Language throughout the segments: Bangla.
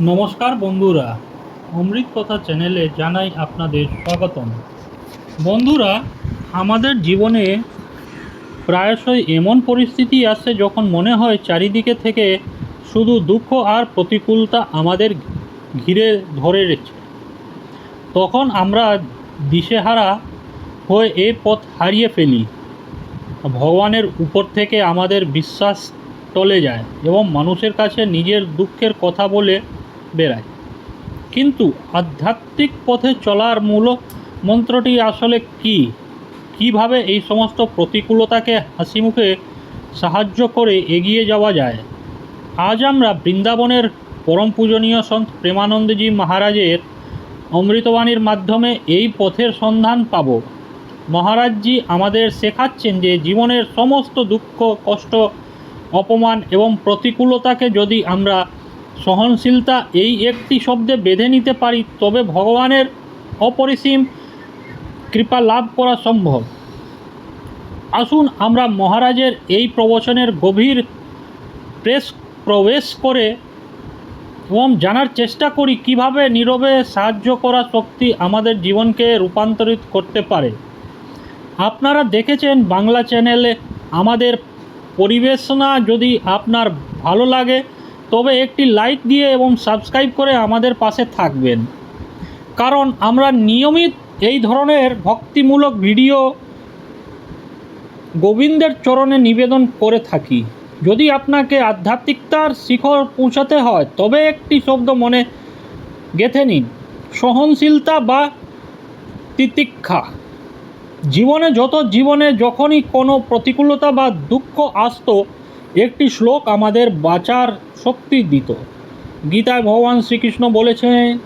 নমস্কার বন্ধুরা, অমৃত কথা চ্যানেলে জানাই আপনাদের স্বাগতম। বন্ধুরা, আমাদের জীবনে প্রায়শই এমন পরিস্থিতি আসে যখন মনে হয় চারিদিকে থেকে শুধু দুঃখ আর প্রতিকূলতা আমাদের ঘিরে ধরে রেখেছে তখন আমরা দিশেহারা হয়ে এ পথ হারিয়ে ফেলি। ভগবানের উপর থেকে আমাদের বিশ্বাস টলে যায় এবং মানুষের কাছে নিজের দুঃখের কথা বলে বেড়ায়। কিন্তু আধ্যাত্মিক পথে চলার মূল মন্ত্রটি আসলে কি? কীভাবে এই সমস্ত প্রতিকূলতাকে হাসি মুখে সাহায্য করে এগিয়ে যাওয়া যায়? আজ আমরা বৃন্দাবনের পরম পূজনীয় সন্ত প্রেমানন্দজি মহারাজের অমৃতবাণীর মাধ্যমে এই পথের সন্ধান পাব। মহারাজজি আমাদের শেখাচ্ছেন যে জীবনের সমস্ত দুঃখ, কষ্ট, অপমান এবং প্রতিকূলতাকে যদি আমরা সহনশীলতা এই একটি শব্দে বেঁধে নিতে পারি, তবে ভগবানের অপরিসীম কৃপা লাভ করা সম্ভব। আসুন আমরা মহারাজের এই প্রবচনের গভীর প্রেস প্রবেশ করে এবং জানার চেষ্টা করি কীভাবে নীরবে সাহায্য করা শক্তি আমাদের জীবনকে রূপান্তরিত করতে পারে। আপনারা দেখেছেন বাংলা চ্যানেলে আমাদের পরিবেশনা যদি আপনার ভালো লাগে তবে একটি লাইক দিয়ে এবং সাবস্ক্রাইব করে আমাদের পাশে থাকবেন। কারণ আমরা নিয়মিত এই ধরনের ভক্তিমূলক ভিডিও গোবিন্দের চরণে নিবেদন করে থাকি। যদি আপনাকে আধ্যাত্মিকতার শিখর পৌঁছাতে হয়, তবে একটি শব্দ মনে গেঁথে নিন। সহনশীলতা বা তিতিক্ষা। জীবনে যত জীবনে যখনই কোনো প্রতিকূলতা বা দুঃখ আসতো একটি শ্লোক আমাদের বাঁচার শক্তি দিত। গীতায় ভগবান শ্রীকৃষ্ণ বলেছেন,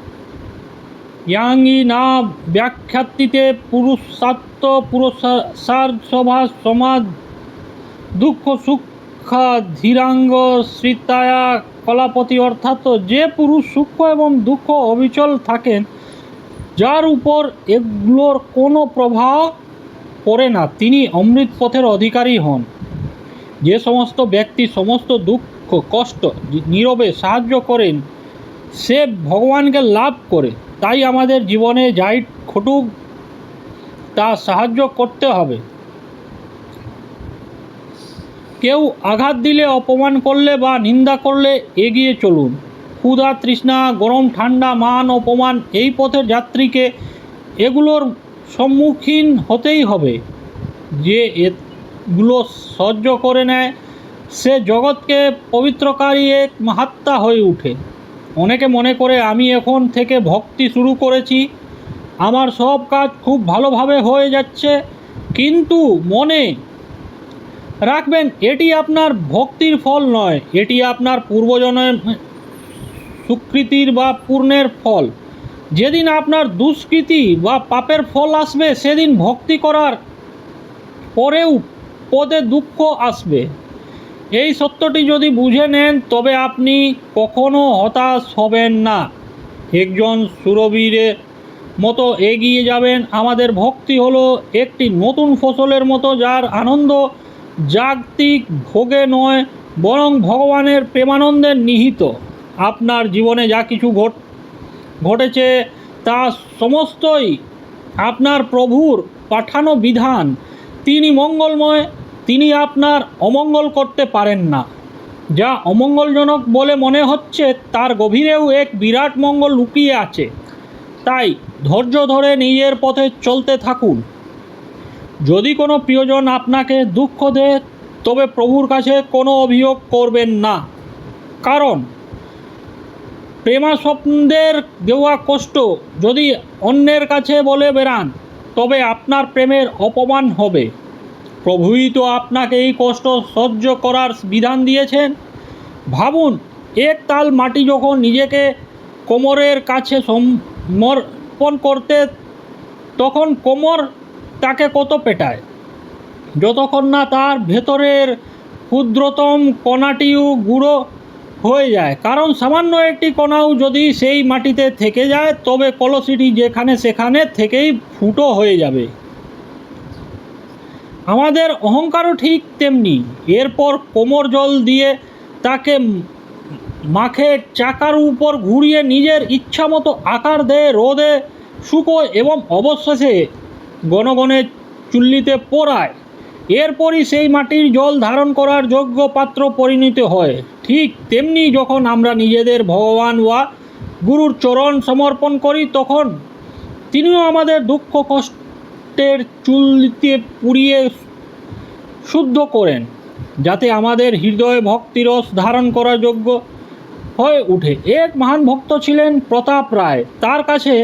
ইয়াঙ্গি না ব্যাখ্যাতিতে পুরুষাত্ম পুরুষার সভা সমাজ দুঃখ সুখা ধীরাঙ্গ শ্রীতায়া কলাপতি অর্থাৎ যে পুরুষ সূক্ষ্ম এবং দুঃখ অবিচল থাকেন, যার উপর এগুলোর কোনো প্রভাব পড়ে না। তিনি অমৃত পথের অধিকারী হন। যে সমস্ত ব্যক্তি সমস্ত দুঃখ, কষ্ট নীরবে সাহায্য করেন, সে ভগবানকে লাভ করে। তাই আমাদের জীবনে যাই ঘটুক, তা সাহায্য করতে হবে। কেউ আঘাত দিলে, অপমান করলে বা নিন্দা করলে এগিয়ে চলুন। ক্ষুধা, তৃষ্ণা, গরম, ঠান্ডা, মান, অপমান এই পথের যাত্রীকে এগুলোর সম্মুখীন হতেই হবে। যে এগুলো সহ্য করে নেয়। সে জগৎকে পবিত্রকারী এক মাহাত্মা হয়ে উঠে অনেকে মনে করে, আমি এখন থেকে ভক্তি শুরু করেছি। আমার সব কাজ খুব ভালোভাবে হয়ে যাচ্ছে। কিন্তু মনে রাখবেন, এটি আপনার ভক্তির ফল নয়। এটি আপনার পূর্বজনের সুকৃতির বা পূর্ণের ফল। যেদিন আপনার দুষ্কৃতি বা পাপের ফল আসবে, সেদিন ভক্তি করার পরেও পদে দুঃখ আসবে। এই সত্যটি যদি বুঝে নেন, তবে আপনি কখনো হতাশ হবেন না। একজন সুরবীরের মতো এগিয়ে যাবেন। আমাদের ভক্তি হলো একটি নতুন ফসলের মতো, যার আনন্দ জাগতিক ভোগে নয়, বরং ভগবানের প্রেমানন্দের নিহিত। আপনার জীবনে যা কিছু ঘট, ঘটেছে, তা সমস্তই আপনার প্রভুর পাঠানো বিধান। তিনি মঙ্গলময়, তিনি আপনার অমঙ্গল করতে পারেন না। যা অমঙ্গলজনক বলে মনে হচ্ছে, তার গভীরেও এক বিরাট মঙ্গল লুকিয়ে আছে। তাই ধৈর্য ধরে নিজের পথে চলতে থাকুন। যদি কোনো প্রিয়জন আপনাকে দুঃখ দেয়, তবে প্রভুর কাছে কোনো অভিযোগ করবেন না। কারণ প্রেমাস্বপ্নদের দেওয়া কষ্ট যদি অন্যের কাছে বলে বেড়ান তবে আপনার প্রেমের অপমান হবে। প্রভুই তো আপনাকে এই কষ্ট সহ্য করার বিধান দিয়েছেন। ভাবুন, এক তাল মাটি যখন নিজেকে কোমরের কাছে সমর্পণ করতে, তখন কোমর তাকে কত পেটায়? যতক্ষণ না তার ভেতরের ক্ষুদ্রতম কণাটিও গুঁড়ো হয়ে যায়। কারণ সামান্য একটি কণাও যদি সেই মাটিতে থেকে যায়, তবে কলসিটি যেখানে সেখানে থেকেই ফুটো হয়ে যাবে। আমাদের অহংকারও ঠিক তেমনি। এরপর কোমর জল দিয়ে তাকে মাখে চাকার উপর ঘুরিয়ে নিজের ইচ্ছা মতো আকার দেয়, রোদে শুকোয় এবং অবশেষে গণগণে চুল্লিতে পোড়ায়। এরপরই সেই মাটির জল ধারণ করার যোগ্য পাত্র পরিণত হয়। ঠিক তেমনি যখন আমরা নিজেদের ভগবান বা গুরুর চরণ সমর্পণ করি, তখন তিনিও আমাদের দুঃখ কষ্টের চুল্লিতে পুড়িয়ে শুদ্ধ করেন, যাতে আমাদের হৃদয়ে ভক্তিরস ধারণ করার যোগ্য হয়ে ওঠে। এক মহান ভক্ত ছিলেন প্রতাপ রায়। তার কাছে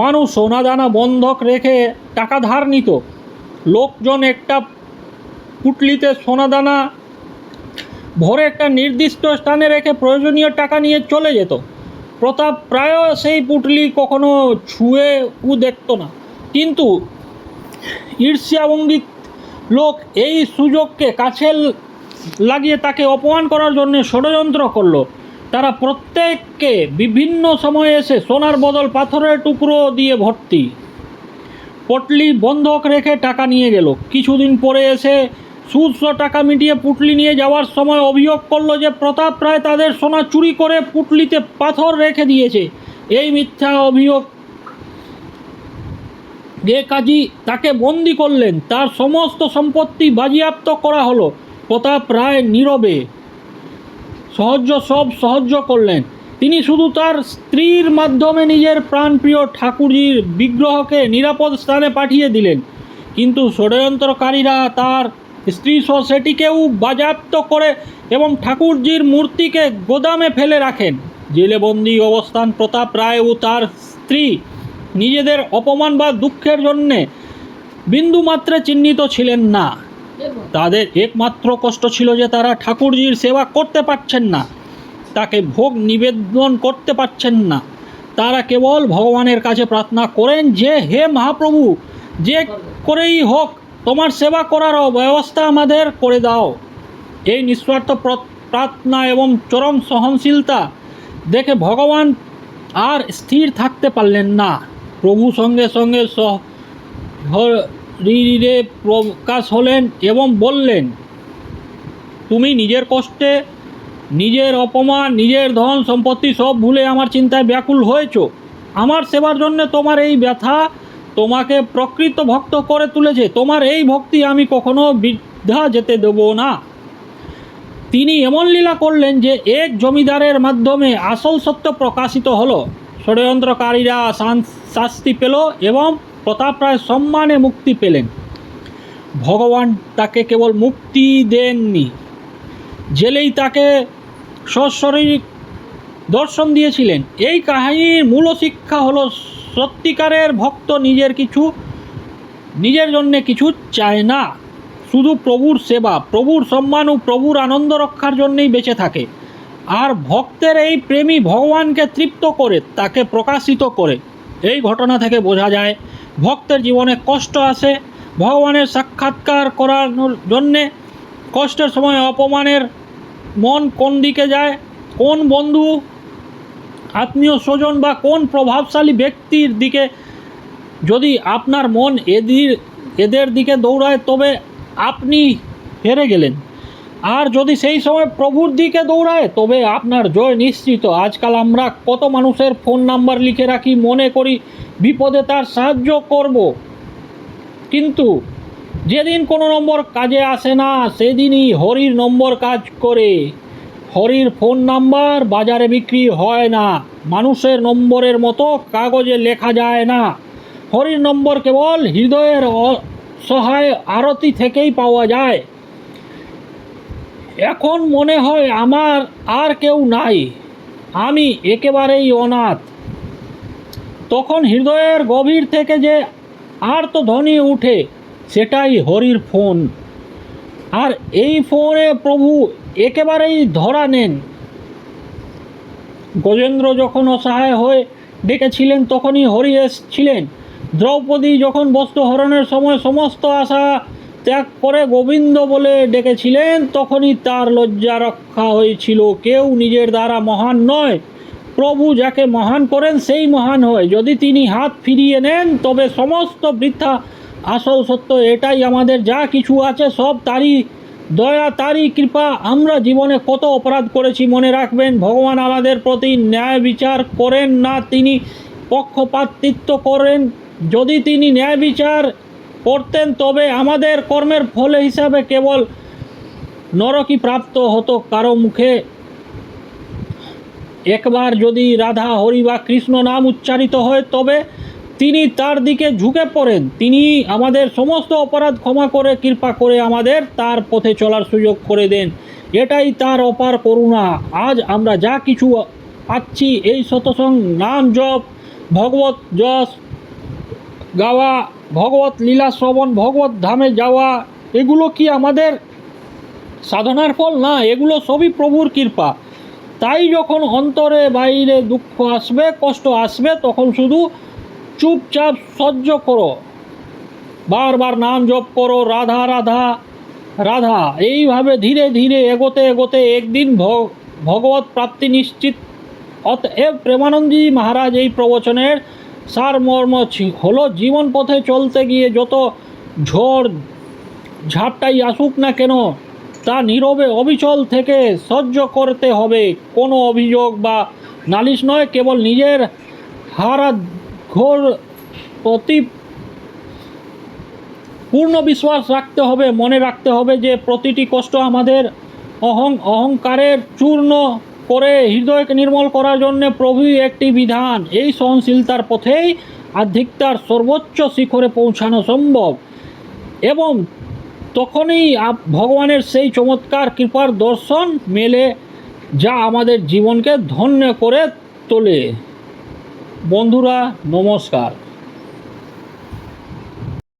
মানুষ সোনাদানা বন্ধক রেখে টাকা ধার নিত। লোকজন একটা পুটলিতে সোনাদানা ভরে একটা নির্দিষ্ট স্থানে রেখে প্রয়োজনীয় টাকা নিয়ে চলে যেত। প্রতাপ প্রায় সেই পুটলি কখনো ছুঁয়ে উ দেখতো না। কিন্তু ঈর্ষ্যাবঙ্গিত লোক এই সুযোগকে কাছে লাগিয়ে তাকে অপমান করার জন্য ষড়যন্ত্র করল। তারা প্রত্যেককে বিভিন্ন সময়ে এসে সোনার বদল পাথরের টুকরো দিয়ে ভর্তি। পটলি বন্ধক রেখে টাকা নিয়ে গেল। কিছুদিন পরে এসে সুদশ টাকা মিটিয়ে পুটলি নিয়ে যাওয়ার সময় অভিযোগ করল যে প্রতাপ রায় তাদের সোনা চুরি করে পুটলিতে পাথর রেখে দিয়েছে। এই মিথ্যা অভিযোগ যে কাজী তাকে বন্দি করলেন, তার সমস্ত সম্পত্তি বাজেয়াপ্ত করা হলো। প্রতাপ রায় নীরবে সহ্য, সব সহ্য করলেন। তিনি শুধু তার স্ত্রীর মাধ্যমে নিজের প্রাণপ্রিয় ঠাকুরজির বিগ্রহকে নিরাপদ স্থানে পাঠিয়ে দিলেন। কিন্তু ষড়যন্ত্রকারীরা তার স্ত্রী সহ সেটিকেও বাজেয়াপ্ত করে এবং ঠাকুরজির মূর্তিকে গোদামে ফেলে রাখেন। জেলেবন্দি অবস্থান প্রতাপ রায় ও তার স্ত্রী নিজেদের অপমান বা দুঃখের জন্যে বিন্দুমাত্রে চিহ্নিত ছিলেন না। তাদের একমাত্র কষ্ট ছিল যে তারা ঠাকুরজির সেবা করতে পারছেন না, তাকে ভোগ নিবেদন করতে পারছেন না। তারা কেবল ভগবানের কাছে প্রার্থনা করেন যে, হে মহাপ্রভু, যে করেই হোক তোমার সেবা করার ব্যবস্থা আমাদের করে দাও। এই নিঃস্বার্থ প্র- প্রার্থনা এবং চরম সহনশীলতা দেখে ভগবান আর স্থির থাকতে পারলেন না। প্রভু সঙ্গে সঙ্গে শরীরে প্রকাশ হলেন এবং বললেন, তুমি নিজের কষ্টে, নিজের অপমান, নিজের ধন সম্পত্তি সব ভুলে আমার চিন্তায় ব্যাকুল হয়েছ। আমার সেবার জন্য তোমার এই ব্যথা তোমাকে প্রকৃত ভক্ত করে তুলেছে। তোমার এই ভক্তি আমি কখনো বৃদ্ধা যেতে দেব না। তিনি এমন লীলা করলেন যে এক জমিদারের মাধ্যমে আসল সত্য প্রকাশিত হলো। ষড়যন্ত্রকারীরা শাস্তি পেল এবং প্রতাপ রায় সম্মানে মুক্তি পেলেন। ভগবান তাকে কেবল মুক্তি দেননি, জেলেই তাকে সশরীর দর্শন দিয়েছিলেন। এই কাহিনীর মূল শিক্ষা হলো সত্যিকারের ভক্ত নিজের কিছু, নিজের জন্যে কিছু চায় না। শুধু প্রভুর সেবা, প্রভুর সম্মান ও প্রভুর আনন্দ রক্ষার জন্যই বেঁচে থাকে। আর ভক্তের এই প্রেমী ভগবানকে তৃপ্ত করে, তাকে প্রকাশিত করে। এই ঘটনা থেকে বোঝা যায়, ভক্তের জীবনে কষ্ট আসে। ভগবানের সাক্ষাৎকার করানোর জন্যে কষ্টের সময় অপমানের মন কোন দিকে যায়, কোন বন্ধু আত্মীয় স্বজন বা কোন প্রভাবশালী ব্যক্তির দিকে যদি আপনার মন এদের এদের দিকে দৌড়ায়, তবে আপনি হেরে গেলেন। আর যদি সেই সময় প্রভুর দিকে দৌড়ায়, তবে আপনার জয় নিশ্চিত। আজকাল আমরা কত মানুষের ফোন নাম্বার লিখে রাখি, মনে করি বিপদে তার সাহায্য করব। কিন্তু যেদিন কোনো নম্বর কাজে আসে না, সেদিনই হরির নম্বর কাজ করে। হরির ফোন নাম্বার বাজারে বিক্রি হয় না। মানুষের নম্বরের মতো কাগজে লেখা যায় না। হরির নম্বর কেবল হৃদয়ের অসহায় আরতি থেকেই পাওয়া যায়। এখন মনে হয় আমার আর কেউ নাই। আমি একেবারেই অনাথ। তখন হৃদয়ের গভীর থেকে যে আর তো ধ্বনি উঠে, সেটাই হরির ফোন। আর এই ফোনে প্রভু একেবারেই ধরা নেন। গজেন্দ্র যখন অসহায় হয়ে ডেকেছিলেন, তখনই হরি এসছিলেন দ্রৌপদী যখন বস্ত্র হরণের সময় সমস্ত আশা ত্যাগ করে গোবিন্দ বলে ডেকেছিলেন, তখনই তার লজ্জা রক্ষা হয়েছিল। কেউ নিজের দ্বারা মহান নয়, প্রভু যাকে মহান করেন সেই মহান হয়। যদি তিনি হাত ফিরিয়ে নেন, তবে সমস্ত বৃথা আসল সত্য এটাই। আমাদের যা কিছু আছে সব তারই দয়া, তারই কৃপা, আমরা জীবনে কত অপরাধ করেছি মনে রাখবেন। ভগবান আমাদের প্রতি ন্যায় বিচার করেন না, তিনি পক্ষপাতিত্ব করেন। যদি তিনি ন্যায় বিচার করতেন, তবে আমাদের কর্মের ফলে হিসাবে কেবল নরকই প্রাপ্ত হতো কারও মুখে। একবার যদি রাধা হরি বা কৃষ্ণ নাম উচ্চারিত হয়, তবে তিনি তার দিকে ঝুঁকে পড়েন। তিনি আমাদের সমস্ত অপরাধ ক্ষমা করে, কৃপা করে আমাদের তার পথে চলার সুযোগ করে দেন। এটাই তার অপার করুণা। আজ আমরা যা কিছু পাচ্ছি, এই শতসঙ্গ নাম জপ, ভগবত যশ, গাওয়া, ভগবত লীলা শ্রবণ, ভগবত ধামে যাওয়া, এগুলো কি আমাদের সাধনার ফল? না, এগুলো সবই প্রভুর কৃপা। তাই যখন অন্তরে, বাইরে দুঃখ আসবে, কষ্ট আসবে, তখন শুধু চুপচাপ সহ্য করো। বারবার নাম জপ করো, রাধা রাধা রাধা। এইভাবে ধীরে ধীরে এগোতে এগোতে একদিন ভগবত প্রাপ্তি নিশ্চিত। অতএব প্রেমানন্দী মহারাজ এই প্রবচনের সারমর্ম হলো জীবন পথে চলতে গিয়ে যত ঝড়, ঝাপটাই আসুক না কেন, তা নীরবে অবিচল থেকে সহ্য করতে হবে। কোনো অভিযোগ বা নালিশ নয়, কেবল নিজের হারা ঘোর প্রতি পূর্ণ বিশ্বাস রাখতে হবে, মনে রাখতে হবে যে প্রতিটি কষ্ট আমাদের অহং, অহংকারের চূর্ণ করে হৃদয়কে নির্মল করার জন্য প্রভুই একটি বিধান। এই সহনশীলতার পথেই আধ্যাত্মিকতার সর্বোচ্চ শিখরে পৌঁছানো সম্ভব। এবং তখনই ভগবানের সেই চমৎকার কৃপার দর্শন মেলে যা আমাদের জীবনকে ধন্য করে তোলে। বন্ধুরা নমস্কার।